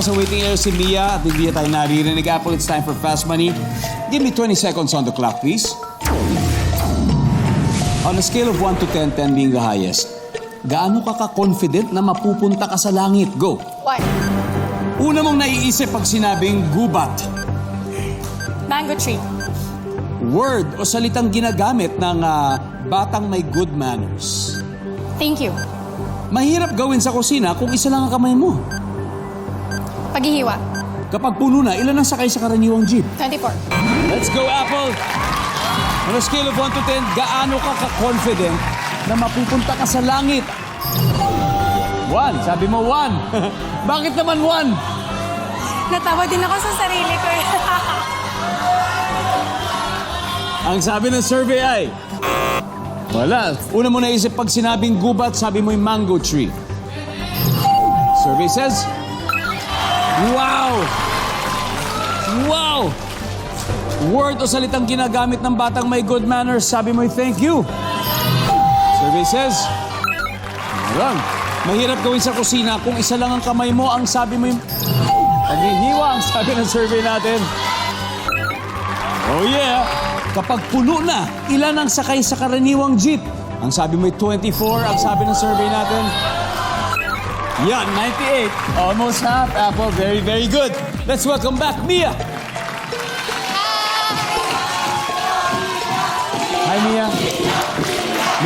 nasa waiting area si Mia at hindi tayo naririnig. Apple, it's time for Fast Money. Give me 20 seconds on the clock, please. On a scale of 1 to 10, 10 being the highest, gaano ka ka-confident na mapupunta ka sa langit? Go! One. Una mong naiisip pag sinabing gubat. Mango tree. Word o salitang ginagamit ng ah, batang may good manners. Thank you. Mahirap gawin sa kusina kung isa lang ang kamay mo. Paghihiwa. Kapag puno na, ilan ang sakay sa karaniwang jeep? 24. Let's go, Apple! On a scale of 1 to 10, gaano ka ka-confident na mapupunta ka sa langit? 1. Sabi mo 1. Bakit naman 1? Natawa din ako sa sarili ko. eh. Ang sabi ng survey ay... Wala. Una mo naisip pag sinabing gubat, sabi mo yung mango tree. Survey says... Wow! Wow! Word o salitang ginagamit ng batang may good manners, sabi mo yung thank you. Survey says... Mahirap gawin sa kusina kung isa lang ang kamay mo, ang sabi mo yung... Paghihiwa, ang sabi ng survey natin. Oh yeah! Kapag puno na, ilan ang sakay sa karaniwang jeep? Ang sabi mo 24, ang sabi ng survey natin. Yan, 98. Almost half, Apple. Very, very good. Let's welcome back Mia. Hi, Mia.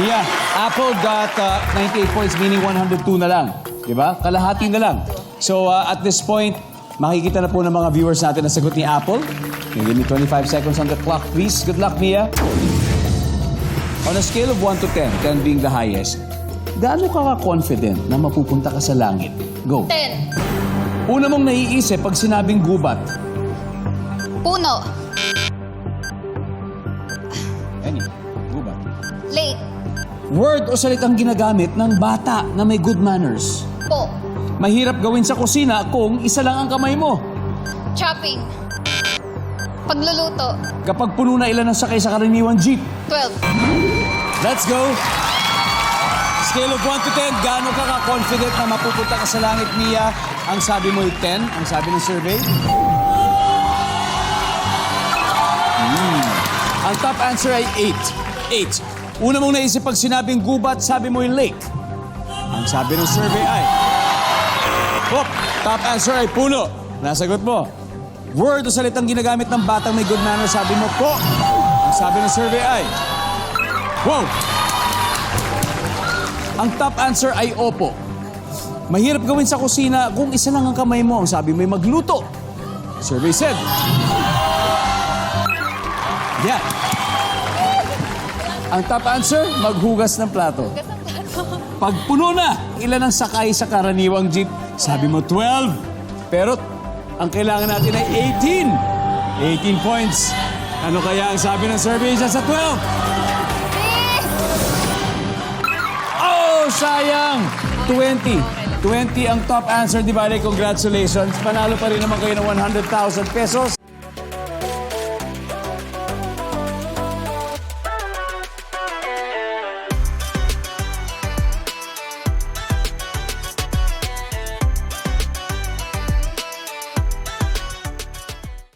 Mia, Apple got uh, 98 points, meaning 102 na lang. Di ba? Kalahati na lang. So, uh, at this point, makikita na po ng mga viewers natin ang sagot ni Apple. Can you Give me 25 seconds on the clock, please. Good luck, Mia. On a scale of 1 to 10, 10 being the highest, gaano ka ka-confident na mapupunta ka sa langit? Go. 10. Una mong naiisip pag sinabing gubat. Puno. Any? Gubat. Late. Word o salitang ginagamit ng bata na may good manners. Po. Mahirap gawin sa kusina kung isa lang ang kamay mo. Chopping. Pagluluto. Kapag puno na ilan ang sakay sa karaniwang jeep. 12. Let's go! Scale of 1 to 10, gaano ka ka-confident na mapupunta ka sa langit, Mia? Ang sabi mo ay 10, ang sabi ng survey. Hmm. Ang top answer ay 8. 8. Una mong naisip pag sinabing gubat, sabi mo yung lake. Ang sabi ng survey ay... Hop! Top answer ay puno. Nasagot mo. Word o salitang ginagamit ng batang may good manners, sabi mo po. Ang sabi ng survey ay... Wow! Ang top answer ay opo. Mahirap gawin sa kusina kung isa lang ang kamay mo. Ang sabi mo ay magluto. Survey said. Yeah. Ang top answer, maghugas ng plato. Pag puno na, ilan ang sakay sa karaniwang jeep? Sabi mo 12. Pero ang kailangan natin ay 18. 18 points. Ano kaya ang sabi ng survey sa 12? Sayang! 20. 20 ang top answer, di ba? Congratulations. Panalo pa rin naman kayo ng 100,000 pesos.